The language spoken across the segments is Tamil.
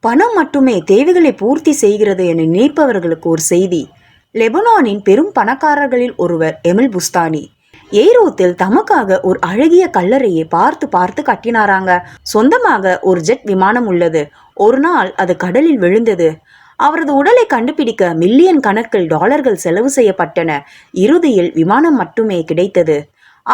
பணம் மட்டுமே தேவைகளை பூர்த்தி செய்கிறது என நினைப்பவர்களுக்கு ஒரு செய்தி. லெபனானின் பெரும் பணக்காரர்களில் ஒருவர் எமில் புஸ்தானி. எய்ரோத்தில் தமக்காக ஒரு அழகிய கல்லறையை பார்த்து பார்த்து கட்டினாராங்க. சொந்தமாக ஒரு ஜெட் விமானம் உள்ளது. ஒரு நாள் அது கடலில் விழுந்தது. அவரது உடலை கண்டுபிடிக்க மில்லியன் கணக்கில் டாலர்கள் செலவு செய்யப்பட்டன. இறுதியில் விமானம் மட்டுமே கிடைத்தது.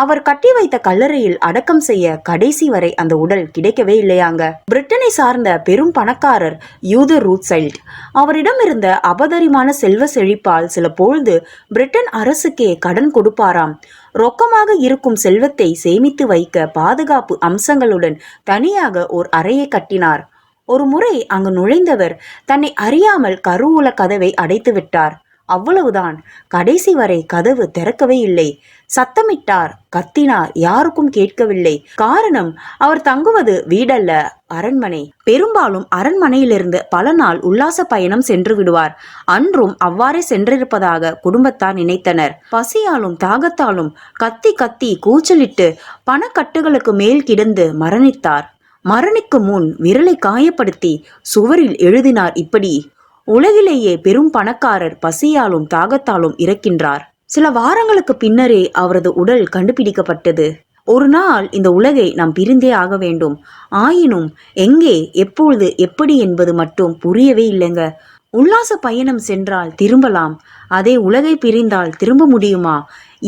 அவர் கட்டி வைத்த கல்லறையில் அடக்கம் செய்ய கடைசி வரை அந்த உடல் கிடைக்கவே இல்லையாங்க. பிரிட்டனை சார்ந்த பெரும் பணக்காரர் யூதர் ரூட்சைல்ட். அவரிடம் இருந்த அபதரிமான செல்வ செழிப்பால் சில பொழுது பிரிட்டன் அரசுக்கே கடன் கொடுப்பாராம். ரொக்கமாக இருக்கும் செல்வத்தை சேமித்து வைக்க பாதுகாப்பு அம்சங்களுடன் தனியாக ஓர் அறையை கட்டினார். ஒரு முறை அங்கு நுழைந்தவர் தன்னை அறியாமல் கருவூல கதவை அடைத்து விட்டார் அவ்வளவுதான். கடைசி வரை கதவு திறக்கவே இல்லை. சத்தமிட்டார். கத்தினார். யாருக்கும் கேட்கவில்லை. காரணம் அவர் தங்குவது வீடல்ல. அரண்மனை. பெரும்பாலும் அரண்மனையிலிருந்து பல நாள் உல்லாச பயணம் சென்று விடுவார். அன்றும் அவ்வாறே சென்றிருப்பதாக குடும்பத்தார் நினைத்தனர். பசியாலும் தாகத்தாலும் கத்தி கத்தி கூச்சலிட்டு பணக்கட்டுகளுக்கு மேல் கிடந்து மரணித்தார். மரணிக்கு முன் விரலை காயப்படுத்தி சுவரில் எழுதினார் இப்படி உலகிலேயே பெரும் பணக்காரர் பசியாலும் தாகத்தாலும் இறக்கின்றார். சில வாரங்களுக்கு பின்னரே அவரது உடல் கண்டுபிடிக்கப்பட்டது. ஒரு நாள் இந்த உலகை நாம் பிரிந்தே ஆக வேண்டும். ஆயினும் எங்கே எப்பொழுது எப்படி என்பது மட்டும் புரியவே இல்லைங்க. உல்லாச பயணம் சென்றால் திரும்பலாம். அதே உலகை பிரிந்தால் திரும்ப முடியுமா?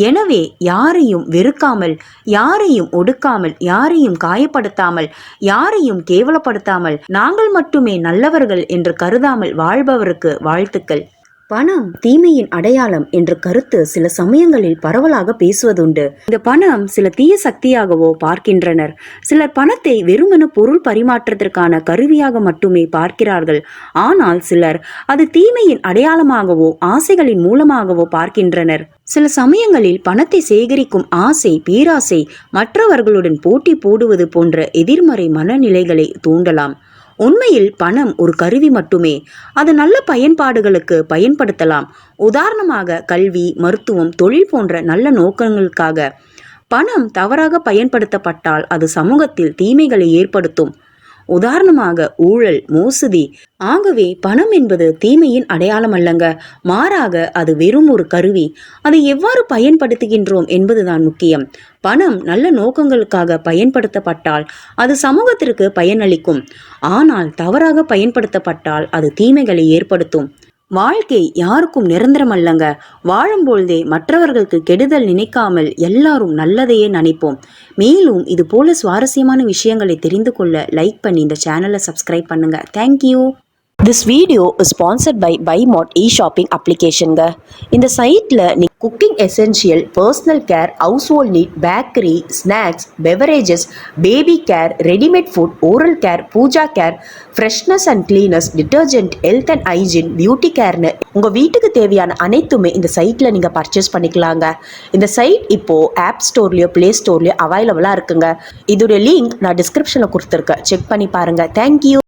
எனவே யாரையும் வெறுக்காமல் யாரையும் ஒடுக்காமல் யாரையும் காயப்படுத்தாமல் யாரையும் கேவலப்படுத்தாமல் நாங்கள் மட்டுமே நல்லவர்கள் என்று கருதாமல் வாழ்பவருக்கு வாழ்த்துக்கள். பணம் தீமையின் அடையாளம் என்ற கருத்து சில சமயங்களில் பரவலாக பேசுவதுண்டு. இந்த பணம் சில தீய சக்தியாகவோ பார்க்கின்றனர். சிலர் பணத்தை வெறுமன பொருள் பரிமாற்றத்திற்கான கருவியாக மட்டுமே பார்க்கிறார்கள். ஆனால் சிலர் அது தீமையின் அடையாளமாகவோ ஆசைகளின் மூலமாகவோ பார்க்கின்றனர். சில சமயங்களில் பணத்தை சேகரிக்கும் ஆசை பேராசை மற்றவர்களுடன் போட்டி போடுவது போன்ற எதிர்மறை மனநிலைகளை தூண்டலாம். உண்மையில் பணம் ஒரு கருவி மட்டுமே. அது நல்ல பயன்பாடுகளுக்கு பயன்படுத்தலாம். உதாரணமாக கல்வி மருத்துவம் தொழில் போன்ற நல்ல நோக்கங்களுக்காக. பணம் தவறாக பயன்படுத்தப்பட்டால் அது சமூகத்தில் தீமைகளை ஏற்படுத்தும். உதாரணமாக ஊழல் மோசடி. ஆகவே பணம் என்பது தீமையின் அடையாளம் அல்லங்க. மாறாக அது வெறும் ஒரு கருவி. அதை எவ்வாறு பயன்படுத்துகின்றோம் என்பதுதான் முக்கியம். பணம் நல்ல நோக்கங்களுக்காக பயன்படுத்தப்பட்டால் அது சமூகத்திற்கு பயனளிக்கும். ஆனால் தவறாக பயன்படுத்தப்பட்டால் அது தீமைகளை ஏற்படுத்தும். வாழ்க்கை யாருக்கும் நிரந்தரம் அல்லங்க. வாழும்பொழுதே மற்றவர்களுக்கு கெடுதல் நினைக்காமல் எல்லாரும் நல்லதையே நினைப்போம். மேலும் இது போல சுவாரஸ்யமான விஷயங்களை தெரிந்து கொள்ள லைக் பண்ணி இந்த சேனலை சப்ஸ்கிரைப் பண்ணுங்க. Thank you this video is sponsored by Bymat e shopping அப்ளிகேஷனுங்க இந்த சைட்டில் cooking essential personal care household need bakery snacks beverages baby care readymade food oral care pooja care freshness and cleanness detergent health and hygiene beauty கேர்னு உங்கள் வீட்டுக்கு தேவையான அனைத்துமே இந்த சைட்டில் நீங்கள் பர்ச்சேஸ் பண்ணிக்கலாங்க. இந்த சைட் இப்போது ஆப் ஸ்டோர்லேயோ ப்ளே ஸ்டோர்லேயோ அவைலபிளாக இருக்குங்க. இதோடைய லிங்க் நான் டிஸ்கிரிப்ஷனில் கொடுத்துருக்கேன். செக் பண்ணி பாருங்கள் தேங்க்யூ